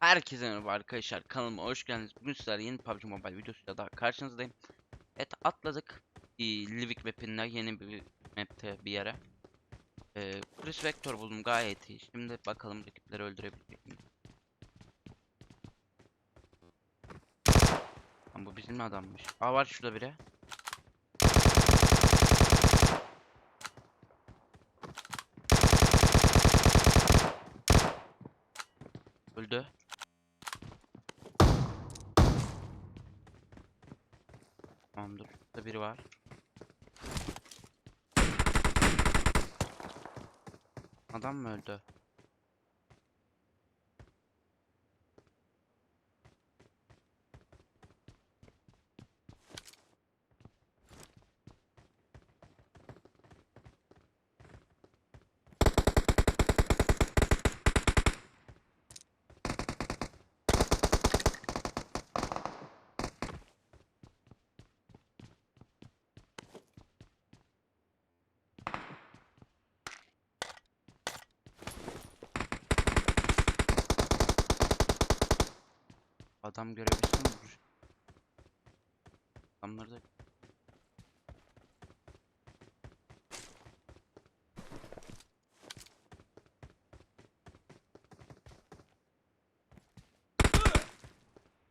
Herkese merhaba arkadaşlar kanalıma hoş geldiniz. Bugün yeni PUBG Mobile videosuyla daha karşınızdayım. Evet atladık. Livik map'inde yeni bir map'te bir yere. Ee, Chris Vector buldum gayet iyi. Şimdi bakalım rakipleri öldürebilecek miyim? Lan bu bizim adammış. Aa var şurada biri. Öldü. Tamam dur. Burada biri var. Adam mı öldü? Adam görebilsem vurur. Adamları da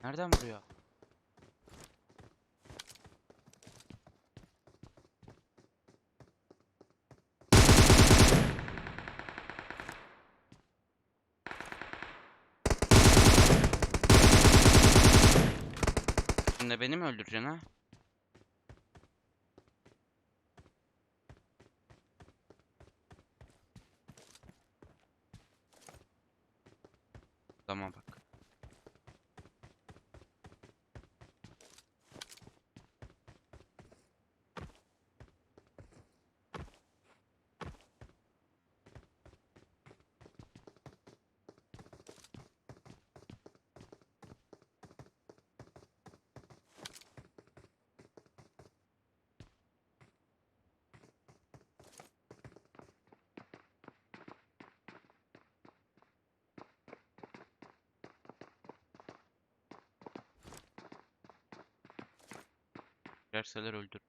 Nereden vuruyor? Şimdi beni mi öldüreceksin ha? Tamam bak. Gelseler öldür.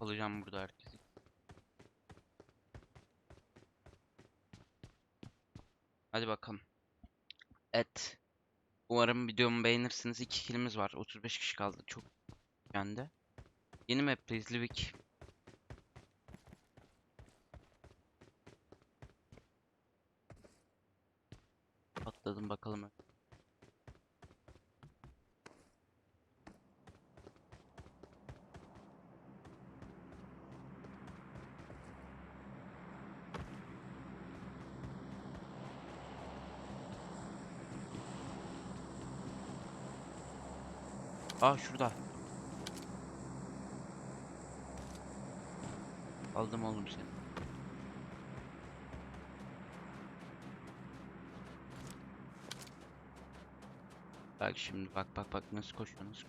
Alacağım burada herkesi. Hadi bakalım. Evet. Umarım videomu beğenirsiniz. 2 kilimiz var. 35 kişi kaldı. Çok yendi. Yeni map'teyiz Livik. Atladım bakalım. Aa şurada. Aldım oğlum seni. Bak şimdi bak bak bak nasıl koşuyorsunuz.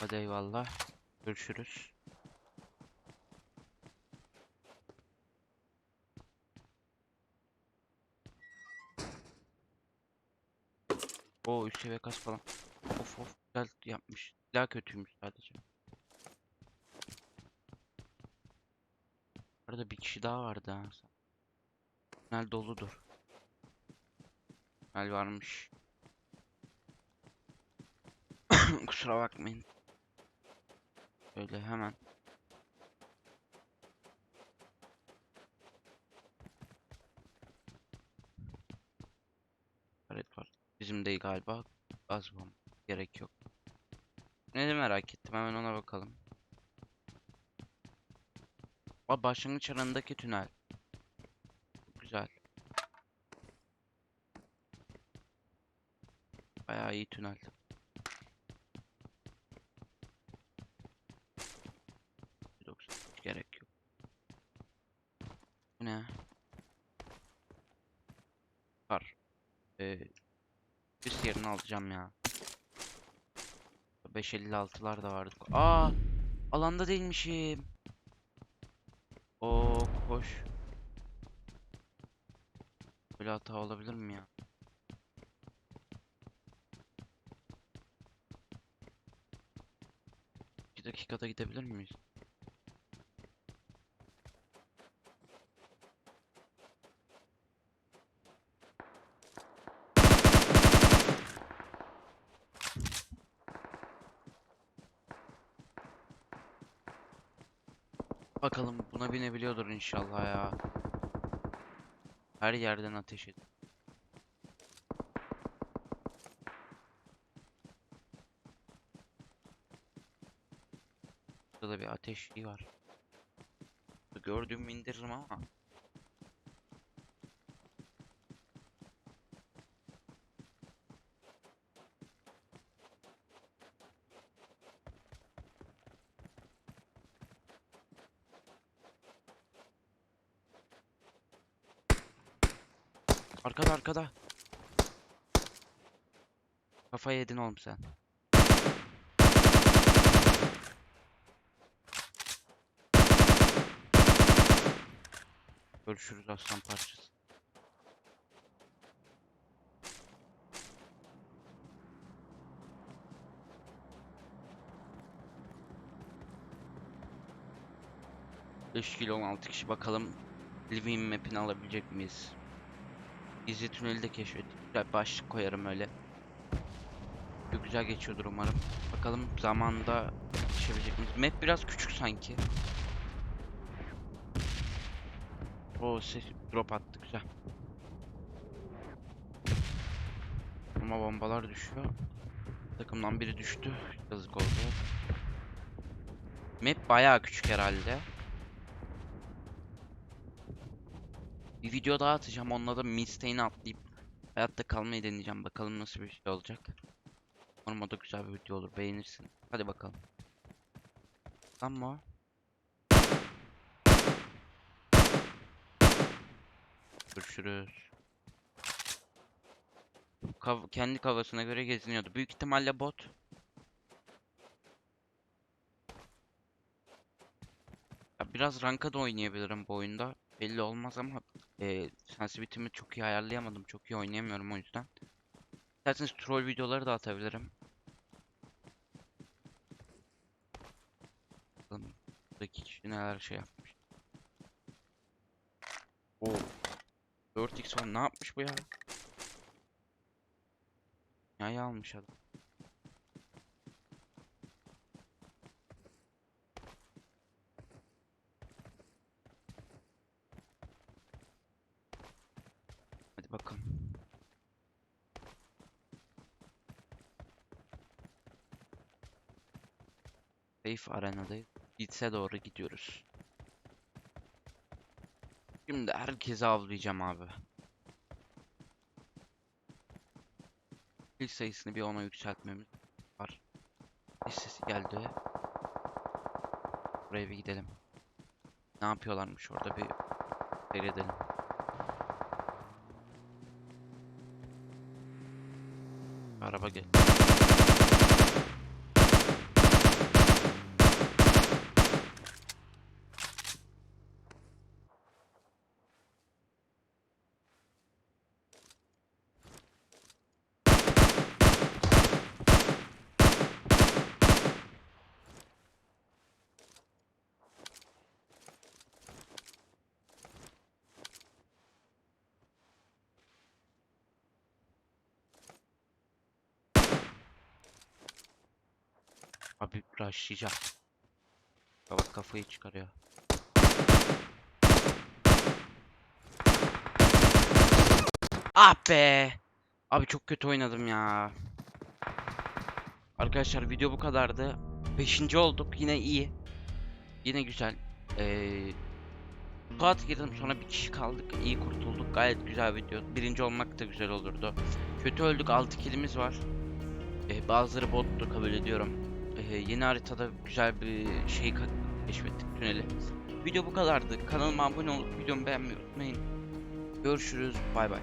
Hadi eyvallah. Görüşürüz. O üst seviye kas falan. Of of güzel yapmış. Daha kötüymüş sadece. Arada bir kişi daha vardı ha. Tünel doludur. Tünel varmış. Kusura bakmayın. Öyle hemen. Bizim değil galiba. Az bom. Gerek yok. Ne merak ettim hemen ona bakalım. Aa, başlangıç alanındaki tünel. Güzel. Bayağı iyi tünel. gerek yok. Ne? Yerini alacağım ya. 556'lar da vardı. Aa! Alanda değilmişim. Oo koş. Böyle hata olabilir mi ya? Bir dakikada gidebilir miyiz? Bakalım buna binebiliyordur inşallah ya. Her yerden ateş et. Burada da bir ateş şeyi var. Gördüğümü indiririm ama. Arkada arkada. Kafayı yedin oğlum sen. Görüşürüz aslan parçası. Kilo 16 kişi bakalım Living map'ini alabilecek miyiz? Gizli tüneli de keşfettik. Başlık koyarım öyle. Çok güzel geçiyordur umarım. Bakalım zamanda yetişebilecek miyiz? Map biraz küçük sanki. O ses drop attı güzel. Ama bombalar düşüyor. Takımdan biri düştü. Yazık oldu. Map bayağı küçük herhalde. Bir video daha atacağım. Onunla da Milstein'i atlayıp hayatta kalmayı deneyeceğim. Bakalım nasıl bir şey olacak. Umarım o da güzel bir video olur. Beğenirsin. Hadi bakalım. Mı? Görüşürüz. Kav kendi kafasına göre geziniyordu. Büyük ihtimalle bot. Ya biraz ranka da oynayabilirim bu oyunda. Belli olmaz ama e, sensitivity'mi çok iyi ayarlayamadım. Çok iyi oynayamıyorum o yüzden. İsterseniz troll videoları da atabilirim. Bakalım buradaki kişi neler şey yapmış. Oo. 4x var ne yapmış bu ya? Yayı almış adam. Bakalım. Safe arenadayız. Gitse doğru gidiyoruz. Şimdi herkese avlayacağım abi. Kill sayısını bir ona yükseltmemiz var. Listesi geldi. Buraya bir gidelim. Ne yapıyorlarmış orada bir seyredelim. Araba gel. Abi rushlayacağım. Bak kafayı çıkarıyor. Ah be! Abi çok kötü oynadım ya. Arkadaşlar video bu kadardı. Beşinci olduk. Yine iyi. Yine güzel. Ee, Suat girdim sonra bir kişi kaldık. İyi kurtulduk. Gayet güzel video. Birinci olmak da güzel olurdu. Kötü öldük. 6 kilimiz var. Ee, bazıları bottu kabul ediyorum. Ee, yeni haritada güzel bir şey keşfettik tüneli. Video bu kadardı. Kanalıma abone olup videomu beğenmeyi unutmayın. Görüşürüz. Bay bay.